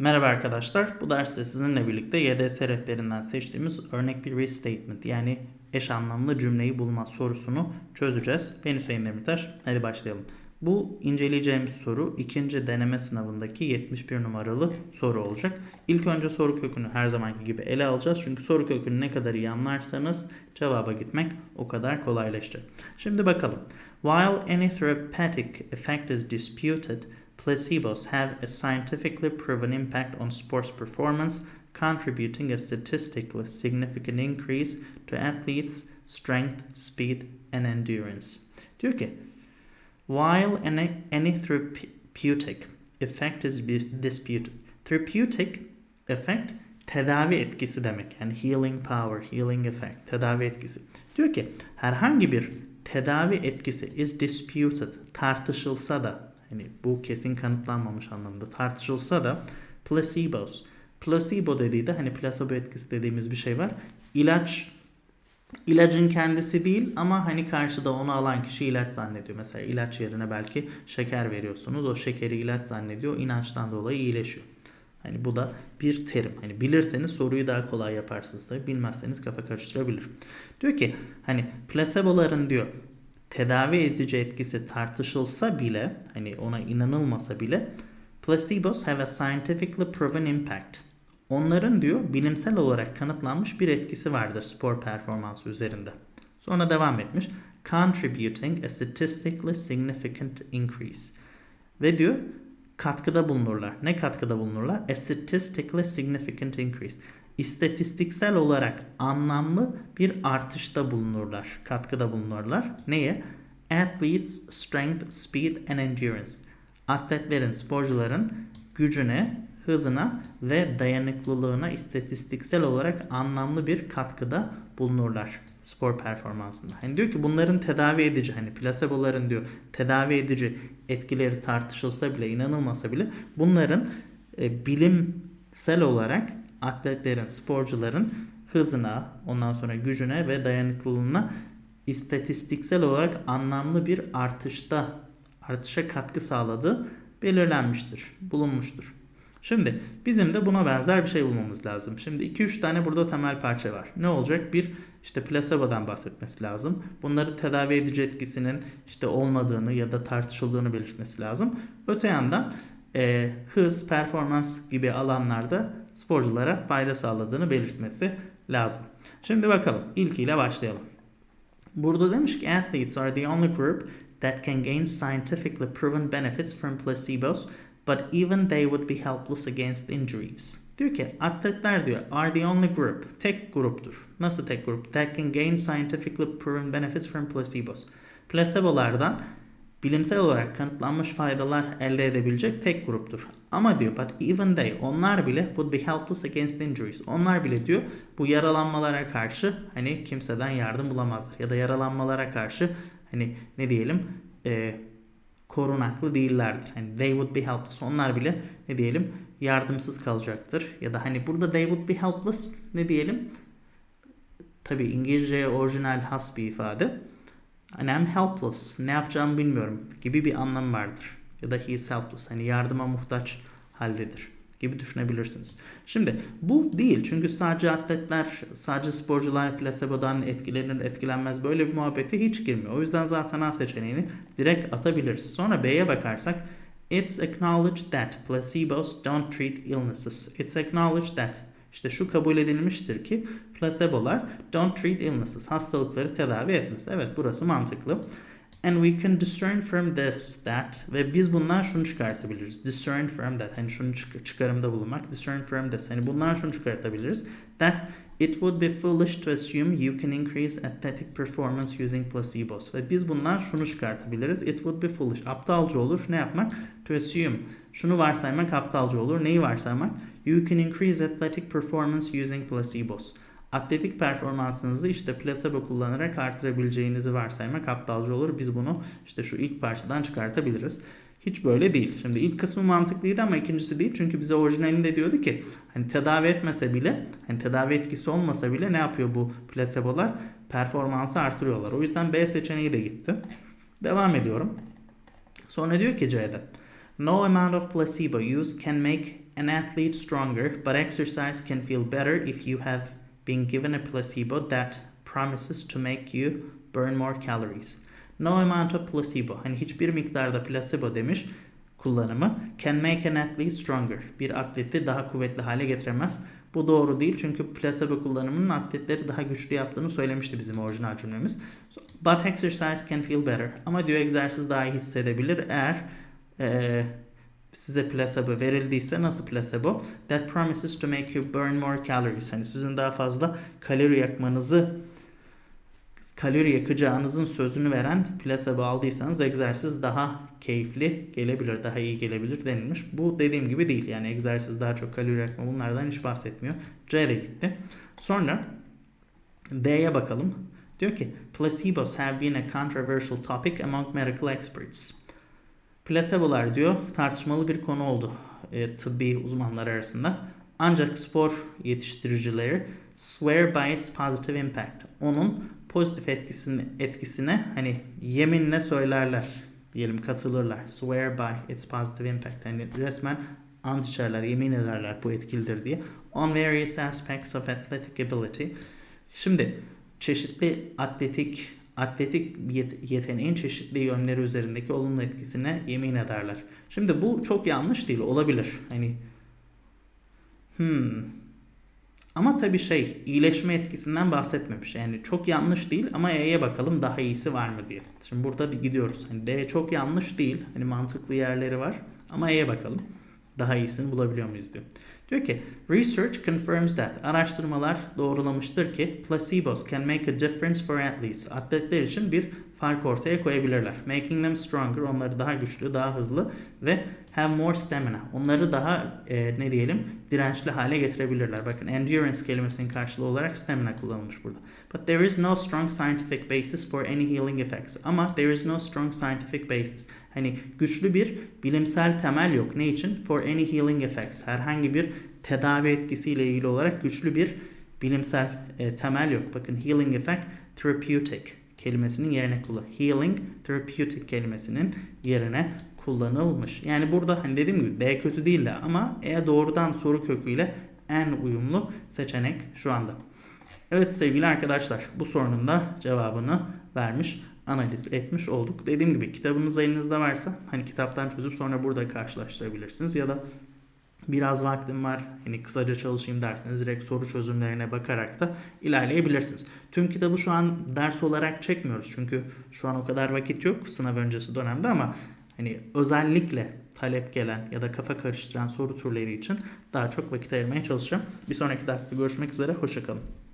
Merhaba arkadaşlar. Bu derste sizinle birlikte YDS rehberinden seçtiğimiz örnek bir restatement yani eş anlamlı cümleyi bulma sorusunu çözeceğiz. Ben Hüseyin Demirtaş. Hadi başlayalım. Bu inceleyeceğimiz soru ikinci deneme sınavındaki 71 numaralı soru olacak. İlk önce soru kökünü her zamanki gibi ele alacağız. Çünkü soru kökünü ne kadar iyi anlarsanız cevaba gitmek o kadar kolaylaşacak. Şimdi bakalım. While any therapeutic effect is disputed, placebos have a scientifically proven impact on sports performance, contributing a statistically significant increase to athletes' strength, speed, and endurance. Diyor ki, while any, any therapeutic effect is disputed. Therapeutic effect tedavi etkisi demek. Yani healing power, healing effect, tedavi etkisi. Diyor ki herhangi bir tedavi etkisi is disputed, tartışılsa da hani bu kesin kanıtlanmamış anlamda tartışılsa da placebos. Placebo dediği de hani placebo etkisi dediğimiz bir şey var. İlaç ilacın kendisi değil ama hani karşıda onu alan kişi ilaç zannediyor. Mesela ilaç yerine belki şeker veriyorsunuz. O şekeri ilaç zannediyor. İnançtan dolayı iyileşiyor. Hani bu da bir terim. Hani bilirseniz soruyu daha kolay yaparsınız tabii. Bilmezseniz kafa karıştırabilir. Diyor ki hani plaseboların diyor tedavi edici etkisi tartışılsa bile hani ona inanılmasa bile placebos have a scientifically proven impact. Onların diyor bilimsel olarak kanıtlanmış bir etkisi vardır spor performansı üzerinde. Sonra devam etmiş. Contributing a statistically significant increase. Ve diyor katkıda bulunurlar. Ne katkıda bulunurlar? A statistically significant increase. İstatistiksel olarak anlamlı bir artışta bulunurlar. Katkıda bulunurlar. Neye? Athletes strength, speed and endurance. Atletlerin, sporcuların gücüne, hızına ve dayanıklılığına istatistiksel olarak anlamlı bir katkıda bulunurlar spor performansında. Hani diyor ki bunların tedavi edici hani plaseboların diyor tedavi edici etkileri tartışılsa bile inanılmasa bile bunların e, bilimsel olarak atletlerin, sporcuların hızına, ondan sonra gücüne ve dayanıklılığına istatistiksel olarak anlamlı bir artışta artışa katkı sağladığı belirlenmiştir, bulunmuştur. Şimdi bizim de buna benzer bir şey bulmamız lazım. Şimdi 2-3 tane burada temel parça var. Ne olacak? Bir işte plasebodan bahsetmesi lazım. Bunları tedavi edici etkisinin işte olmadığını ya da tartışıldığını belirtmesi lazım. Öte yandan e, hız, performans gibi alanlarda sporculara fayda sağladığını belirtmesi lazım. Şimdi bakalım ilkiyle başlayalım. Burada demiş ki athletes are the only group that can gain scientifically proven benefits from placebos but even they would be helpless against injuries. Diyor ki atletler diyor are the only group. Tek gruptur. Nasıl tek grup? That can gain scientifically proven benefits from placebos. Plasebolardan bilimsel olarak kanıtlanmış faydalar elde edebilecek tek gruptur. Ama diyor but even they onlar bile would be helpless against injuries. Onlar bile diyor bu yaralanmalara karşı hani kimseden yardım bulamazlar. Ya da yaralanmalara karşı hani ne diyelim e, korunaklı değillerdir. Hani they would be helpless. Onlar bile ne diyelim yardımsız kalacaktır. Ya da hani burada they would be helpless ne diyelim tabi İngilizceye orijinal has bir ifade. Hani I'm helpless. Ne yapacağımı bilmiyorum gibi bir anlam vardır. Ya da he is helpless. Hani yardıma muhtaç haldedir gibi düşünebilirsiniz. Şimdi bu değil çünkü sadece atletler, sadece sporcular plasebodan etkilenir, etkilenmez böyle bir muhabbete hiç girmiyor. O yüzden zaten A seçeneğini direkt atabiliriz. Sonra B'ye bakarsak It's acknowledged that placebos don't treat illnesses. It's acknowledged that işte şu kabul edilmiştir ki plasebolar don't treat illnesses. Hastalıkları tedavi etmez. Evet burası mantıklı. And we can discern from this that ve biz bundan şunu çıkartabiliriz. Discern from that. Hani şunu çık- çıkarımda bulunmak. Discern from this. Hani bundan şunu çıkartabiliriz. That it would be foolish to assume you can increase athletic performance using placebos. Ve biz bundan şunu çıkartabiliriz. It would be foolish. Aptalca olur. Ne yapmak? To assume. Şunu varsaymak aptalca olur. Neyi varsaymak? You can increase athletic performance using placebos atletik performansınızı işte placebo kullanarak artırabileceğinizi varsaymak aptalca olur. Biz bunu işte şu ilk parçadan çıkartabiliriz. Hiç böyle değil. Şimdi ilk kısmı mantıklıydı ama ikincisi değil. Çünkü bize orijinalinde diyordu ki hani tedavi etmese bile hani tedavi etkisi olmasa bile ne yapıyor bu plasebolar? Performansı artırıyorlar. O yüzden B seçeneği de gitti. Devam ediyorum. Sonra diyor ki C'de No amount of placebo use can make an athlete stronger, but exercise can feel better if you have been given a placebo that promises to make you burn more calories. No amount of placebo. Hani hiçbir miktarda placebo demiş kullanımı can make an athlete stronger. Bir atleti daha kuvvetli hale getiremez. Bu doğru değil çünkü placebo kullanımının atletleri daha güçlü yaptığını söylemişti bizim orijinal cümlemiz. But exercise can feel better. Ama diyor egzersiz daha iyi hissedebilir eğer eee, size placebo verildiyse nasıl placebo? That promises to make you burn more calories. Hani sizin daha fazla kalori yakmanızı kalori yakacağınızın sözünü veren placebo aldıysanız egzersiz daha keyifli gelebilir, daha iyi gelebilir denilmiş. Bu dediğim gibi değil. Yani egzersiz daha çok kalori yakma bunlardan hiç bahsetmiyor. C gitti. Sonra D'ye bakalım. Diyor ki placebos have been a controversial topic among medical experts. Plasebolar diyor tartışmalı bir konu oldu e, tıbbi uzmanlar arasında. Ancak spor yetiştiricileri swear by its positive impact. Onun pozitif etkisini, etkisine hani yeminle söylerler diyelim katılırlar. Swear by its positive impact. Hani resmen ant içerler, yemin ederler bu etkilidir diye. On various aspects of athletic ability. Şimdi çeşitli atletik atletik yet- yeteneğin çeşitli yönleri üzerindeki olumlu etkisine yemin ederler. Şimdi bu çok yanlış değil, olabilir. Hani hmm. Ama tabii şey, iyileşme etkisinden bahsetmemiş. Yani çok yanlış değil ama E'ye bakalım daha iyisi var mı diye. Şimdi burada gidiyoruz. Hani D çok yanlış değil. Hani mantıklı yerleri var. Ama E'ye bakalım. Daha iyisini bulabiliyor muyuz diyor. Diyor ki research confirms that araştırmalar doğrulamıştır ki placebos can make a difference for athletes. Atletler için bir fark ortaya koyabilirler. Making them stronger, onları daha güçlü, daha hızlı ve have more stamina. Onları daha e, ne diyelim dirençli hale getirebilirler. Bakın endurance kelimesinin karşılığı olarak stamina kullanılmış burada. But there is no strong scientific basis for any healing effects. Ama there is no strong scientific basis. Hani güçlü bir bilimsel temel yok. Ne için? For any healing effects. Herhangi bir tedavi etkisiyle ilgili olarak güçlü bir bilimsel e, temel yok. Bakın healing effect therapeutic kelimesinin yerine kullan. Healing therapeutic kelimesinin yerine kullanılmış. Yani burada hani dediğim gibi D kötü değil de ama E doğrudan soru köküyle en uyumlu seçenek şu anda. Evet sevgili arkadaşlar bu sorunun da cevabını vermiş analiz etmiş olduk. Dediğim gibi kitabınız elinizde varsa hani kitaptan çözüp sonra burada karşılaştırabilirsiniz ya da biraz vaktim var hani kısaca çalışayım derseniz direkt soru çözümlerine bakarak da ilerleyebilirsiniz. Tüm kitabı şu an ders olarak çekmiyoruz çünkü şu an o kadar vakit yok sınav öncesi dönemde ama hani özellikle talep gelen ya da kafa karıştıran soru türleri için daha çok vakit ayırmaya çalışacağım. Bir sonraki derste görüşmek üzere. Hoşçakalın.